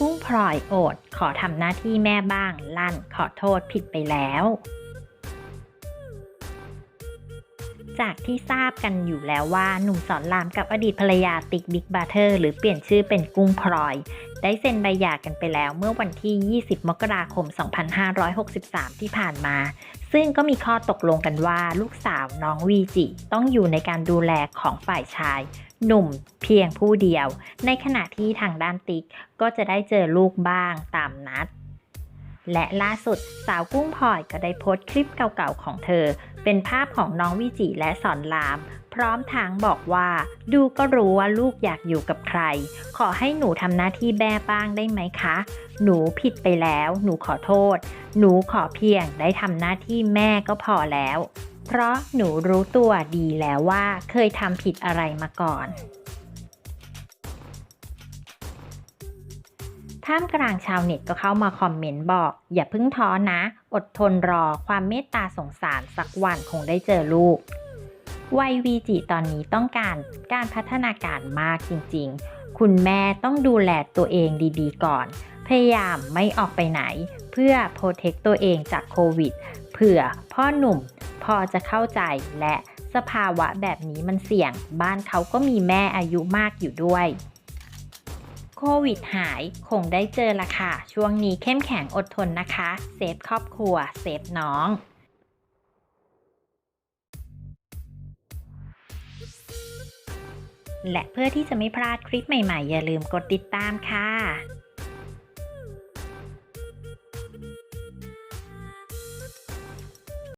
กุ้งพลอยโอดขอทำหน้าที่แม่บ้างลั่นขอโทษผิดไปแล้ว จากที่ทราบกันอยู่แล้วว่าหนุ่มสอนรามกับอดีตภรรยาติ๊กบิ๊กบาเทอร์หรือเปลี่ยนชื่อเป็นกุ้งพลอย ได้เซ็นใบหย่ากันไปแล้วเมื่อวันที่ 20 มกราคม 2563 ที่ผ่านมา ซึ่งก็มีข้อตกลงกันว่าลูกสาวน้องวีจิต้องอยู่ในการดูแลของฝ่ายชาย หนุ่มเพียงผู้เดียว ในขณะที่ทางด้านติ๊กก็จะได้เจอลูกบ้างตามนัด และล่าสุดสาวกุ้งพลอยก็ได้โพสต์คลิปเก่าๆของเธอ เป็นภาพของน้องวิจิและสอนราม พร้อมทางบอกว่า ดูก็รู้ว่าลูกอยากอยู่กับใคร ขอให้หนูทำหน้าที่แม่บ้างได้ไหมคะ หนูผิดไปแล้ว หนูขอโทษ หนูขอเพียงได้ทำหน้าที่แม่ก็พอแล้ว เพราะหนูรู้ตัวดีแล้วว่าเคยทำผิดอะไรมาก่อน ท่ามกลางชาวเน็ตก็เข้ามาคอมเมนต์บอก อย่าเพิ่งท้อนะ อดทนรอความเมตตาสงสารสักวันคงได้เจอลูกวัยวีจิตอนนี้ต้องการการพัฒนาการมากจริงๆ คุณแม่ต้องดูแลตัวเองดีๆ ก่อน พยายามไม่ออกไปไหน เพื่อโปรเทคตัวเองจากโควิด เผื่อพ่อหนุ่มพอจะเข้าใจและสภาวะแบบนี้มันเสี่ยง บ้านเขาก็มีแม่อายุมากอยู่ด้วย โควิดหายคงได้เจอละค่ะ ช่วงนี้เข้มแข็งอดทนนะคะ เซฟครอบครัว เซฟน้องและเพื่อที่จะไม่พลาดคลิปใหม่ๆ อย่าลืมกดติดตามค่ะ